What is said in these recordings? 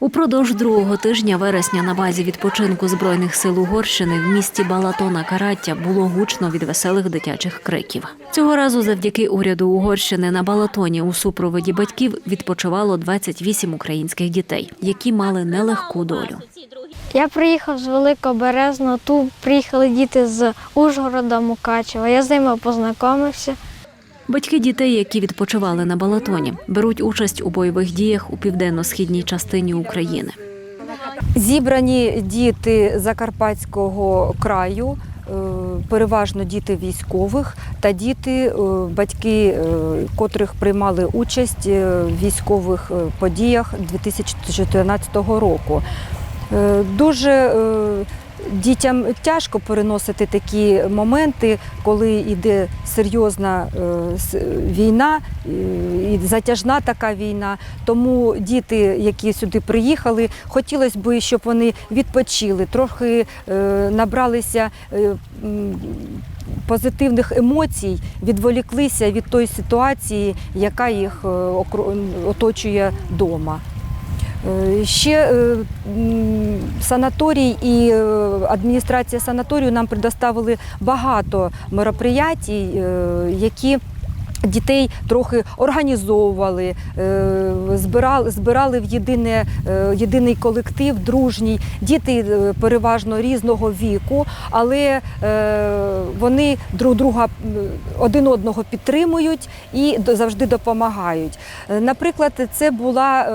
Упродовж другого тижня вересня на базі відпочинку збройних сил Угорщини в місті Балатона Караття було гучно від веселих дитячих криків. Цього разу, завдяки уряду Угорщини на Балатоні у супроводі батьків відпочивало 28 українських дітей, які мали нелегку долю. Я приїхав з Великоберезного, тут приїхали діти з Ужгорода, Мукачева. Я з ними познайомився. Батьки дітей, які відпочивали на Балатоні, беруть участь у бойових діях у південно-східній частині України. Зібрані діти Закарпатського краю, е, переважно діти військових та діти, е, батьки е, котрих приймали участь в військових подіях 2014 року. Дуже дітям тяжко переносити такі моменти, коли йде серйозна е, війна е, і затяжна така війна. Тому діти, які сюди приїхали, хотілося б, щоб вони відпочили, трохи е, набралися. Позитивних емоцій відволіклися від тої ситуації, яка їх оточує вдома. Е, Ще е, санаторій і е, адміністрація санаторію нам предоставили багато мероприятій, які Дітей трохи організовували, е, збирали, збирали в єдине, е, єдиний колектив, дружній. Діти е, переважно різного віку, але вони друг друга один одного підтримують і завжди допомагають. Наприклад, це була,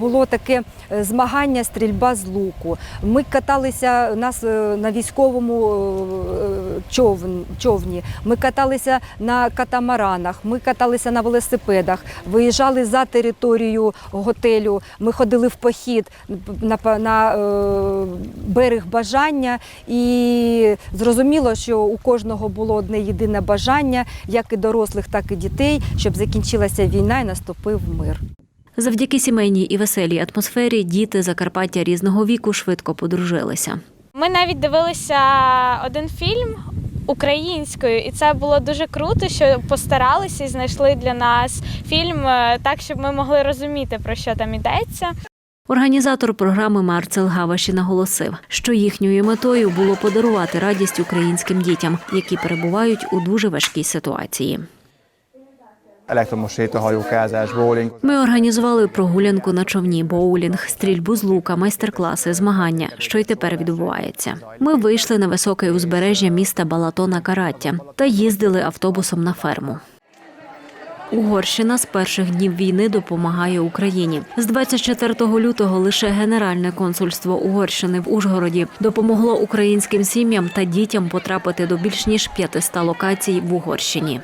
було таке змагання стрільба з луку. Ми каталися нас на військовому човні. Ми каталися на катамаранах, ми каталися на велосипедах, виїжджали за територію готелю. Ми ходили в похід на, на е, берег бажання, і зрозуміло, що у кожного було одне єдине бажання, як і дорослих, так і дітей, щоб закінчилася війна і наступив мир. Завдяки сімейній і веселій атмосфері діти Закарпаття різного віку швидко подружилися. Ми навіть дивилися один фільм українською, і це було дуже круто, що постаралися і знайшли для нас фільм е, так, щоб ми могли розуміти, про що там йдеться. Організатор програми Марцел Гаваші наголосив, що їхньою метою було подарувати радість українським дітям, які перебувають у дуже важкій ситуації. Elektromos sétahajókázás. Ми організували прогулянку на човні, боулінг, стрільбу з лука, майстер-класи, змагання, що й тепер відбувається. Ми вийшли на високе узбережжя міста Балатона Караття та їздили автобусом на ферму. Угорщина з перших днів війни допомагає Україні. З 24 лютого лише Генеральне консульство Угорщини в Ужгороді допомогло українським сім'ям та дітям потрапити до більш ніж 500 локацій в Угорщині.